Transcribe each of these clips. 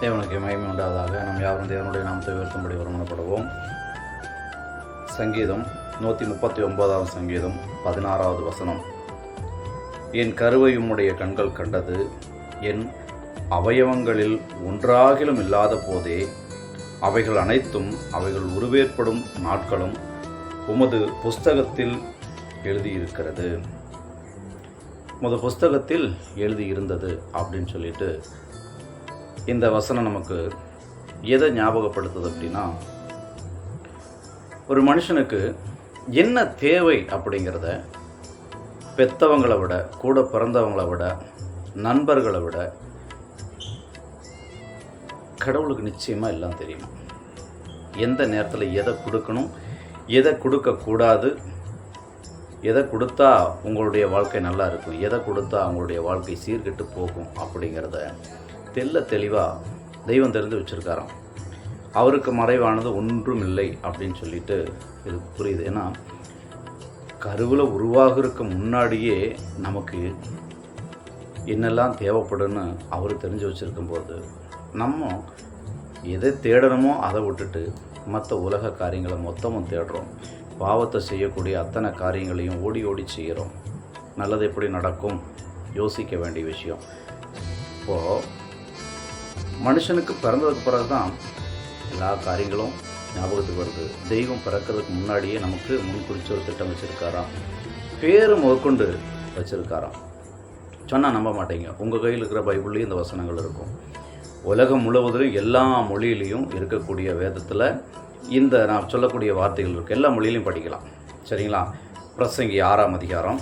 தேவனுக்கு மகிமை உண்டாவதாக நம் யாரும் தேவனுடைய நாமத்தை உயர்த்தும்படி வருமானப்படுவோம் சங்கீதம் நூற்றி முப்பத்தி ஒன்பதாவது சங்கீதம் பதினாறாவது வசனம். என் கருவை உம்முடைய கண்கள் கண்டது என் அவயவங்களில் ஒன்றாகிலும் இல்லாத போதே அவைகள் அனைத்தும் அவைகள் உருவேற்படும் நாட்களும் உமது புஸ்தகத்தில் எழுதியிருக்கிறது. உமது புஸ்தகத்தில் எழுதியிருந்தது அப்படின்னு சொல்லிட்டு இந்த வசனம் நமக்கு எதை ஞாபகப்படுத்துது அப்படின்னா ஒரு மனுஷனுக்கு என்ன தேவை அப்படிங்கிறத பெத்தவங்களை விட கூட பிறந்தவங்களை விட நண்பர்களை விட கடவுளுக்கு நிச்சயமாக எல்லாம் தெரியும். எந்த நேரத்தில் எதை கொடுக்கணும் எதை கொடுக்கக்கூடாது எதை கொடுத்தா உங்களுடைய வாழ்க்கை நல்லா இருக்கும் எதை கொடுத்தா உங்களுடைய வாழ்க்கை சீர்கெட்டு போகும் அப்படிங்கிறத தெல்ல தெளிவாக தெய்வம் தெரிந்து வச்சுருக்காராம். அவருக்கு மறைவானது ஒன்றும் இல்லை அப்படின்னு சொல்லிட்டு இது புரியுது. ஏன்னா கருவில் உருவாகிறதுக்கு முன்னாடியே நமக்கு என்னெல்லாம் தேவைப்படுன்னு அவர் தெரிஞ்சு வச்சுருக்கும்போது நம்ம எதை தேடணுமோ அதை விட்டுட்டு மற்ற உலக காரியங்களை மொத்தமும் தேடுறோம். பாவத்தை செய்யக்கூடிய அத்தனை காரியங்களையும் ஓடி ஓடி செய்கிறோம் நல்லது எப்படி நடக்கும்? யோசிக்க வேண்டிய விஷயம். இப்போது மனுஷனுக்கு பிறந்ததுக்கு பிறகு தான் எல்லா காரியங்களும் ஞாபகத்துக்கு வருது. தெய்வம் பிறக்கிறதுக்கு முன்னாடியே நமக்கு முன்குறிச்சு ஒரு திட்டம் வச்சுருக்காராம். பேரும் முதற்கொண்டு வச்சுருக்காராம். சொன்னால் நம்ப மாட்டீங்க. உங்கள் கையில் இருக்கிற பைபிள்லேயும் இந்த வசனங்கள் இருக்கும். உலகம் முழுவதிலும் எல்லா மொழியிலையும் இருக்கக்கூடிய வேதத்தில் இந்த நான் சொல்லக்கூடிய வார்த்தைகள் இருக்குது எல்லா மொழியிலையும் படிக்கலாம். சரிங்களா? பிரசங்கி ஆறாம் அதிகாரம்.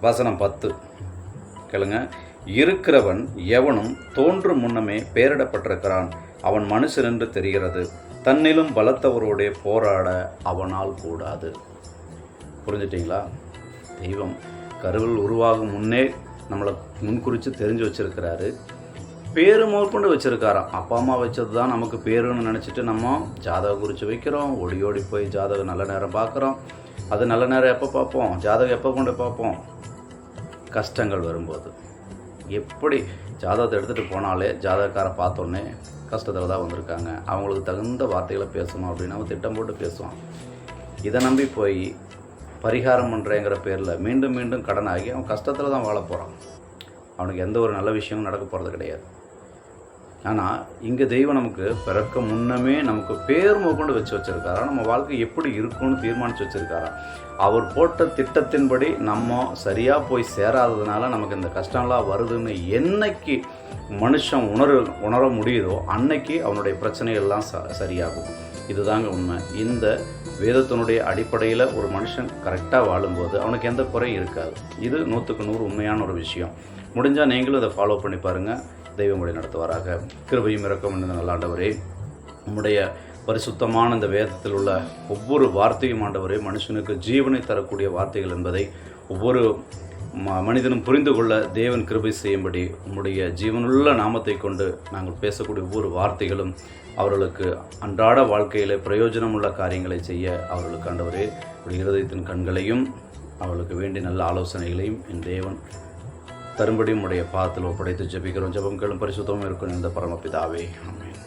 வசனம் பத்து. கேளுங்க. இருக்கிறவன் எவனும் தோன்றும் முன்னமே பெயரிடப்பட்டிருக்கிறான் அவன் மனுஷன் என்று தெரிகிறது. தன்னிலும் பலத்தவரோடே போராட அவனால் கூடாது. புரிஞ்சிட்டிங்களா? தெய்வம் கருவில் உருவாகும் முன்னே நம்மளை முன்குறித்து தெரிஞ்சு வச்சுருக்கிறாரு. பேரு முதற்கொண்டு வச்சிருக்காராம். அப்பா அம்மா வச்சது தான் நமக்கு பேருன்னு நினச்சிட்டு நம்ம ஜாதகம் குறித்து வைக்கிறோம். ஓடி ஓடி போய் ஜாதகம் நல்ல நேரம் பார்க்குறோம். அது நல்ல நேரம் எப்போ பார்ப்போம்? ஜாதகம் எப்போ கொண்டு பார்ப்போம்? கஷ்டங்கள் வரும்போது. எப்படி ஜாதகத்தை எடுத்துகிட்டு போனாலே ஜாதகக்காரை பார்த்தோன்னே கஷ்டத்தில் தான் வந்திருக்காங்க. அவங்களுக்கு தகுந்த வார்த்தைகளை பேசணும் அப்படின்னு அவன் திட்டம் போட்டு பேசுவான் இதை நம்பி போய் பரிகாரம் பண்ணுறேங்கிற பேரில் மீண்டும் மீண்டும் கடனாகி அவன் கஷ்டத்தில் தான் வாழ போகிறான் அவனுக்கு எந்த ஒரு நல்ல விஷயமும் நடக்க போகிறது கிடையாது. ஆனால் இங்கே தெய்வம் நமக்கு பிறக்க முன்னமே நமக்கு பேர் கொண்டு வச்சு வச்சுருக்காரா? நம்ம வாழ்க்கை எப்படி இருக்கும்னு தீர்மானித்து வச்சுருக்காரா? அவர் போட்ட திட்டத்தின்படி நம்ம சரியாக போய் சேராததுனால நமக்கு இந்த கஷ்டம்லாம் வருதுன்னு என்னைக்கு மனுஷன் உணர உணர முடியுதோ அன்னைக்கு அவனுடைய பிரச்சனைகள்லாம் ச சரியாகும். இதுதாங்க உண்மை. இந்த வேதத்தினுடைய அடிப்படையில் ஒரு மனுஷன் கரெக்டாக வாழும்போது அவனுக்கு எந்த குறையும் இருக்காது. இது நூற்றுக்கு நூறு உண்மையான ஒரு விஷயம். முடிஞ்சால் நீங்களும் இதை ஃபாலோ பண்ணி பாருங்கள் தெய்வம் நடத்துவாராக. கிருபையும் இறக்கம் இந்த நல்லாண்டவரே உம்முடைய பரிசுத்தமான இந்த வேதத்தில் உள்ள ஒவ்வொரு வார்த்தையும் ஆண்டவரே மனுஷனுக்கு ஜீவனை தரக்கூடிய வார்த்தைகள் என்பதை ஒவ்வொரு ம மனிதனும் புரிந்து கொள்ள தேவன் கிருபை செய்யும்படி உம்முடைய ஜீவனுள்ள நாமத்தை கொண்டு நாங்கள் பேசக்கூடிய ஒவ்வொரு வார்த்தைகளும் அவர்களுக்கு அன்றாட வாழ்க்கையில் பிரயோஜனமுள்ள காரியங்களை செய்ய அவர்களுக்கு ஆண்டவரே உடைய இருதயத்தின் கண்களையும் அவர்களுக்கு வேண்டிய நல்ல ஆலோசனைகளையும் என் தேவன் தரும்படி உடைய பாதத்தில் ஒப்படைத்து ஜெபிக்கிறோம். ஜெபங்களும் பரிசுத்தமும் இருக்கும் இந்த பரமபிதாவே. ஆமென்.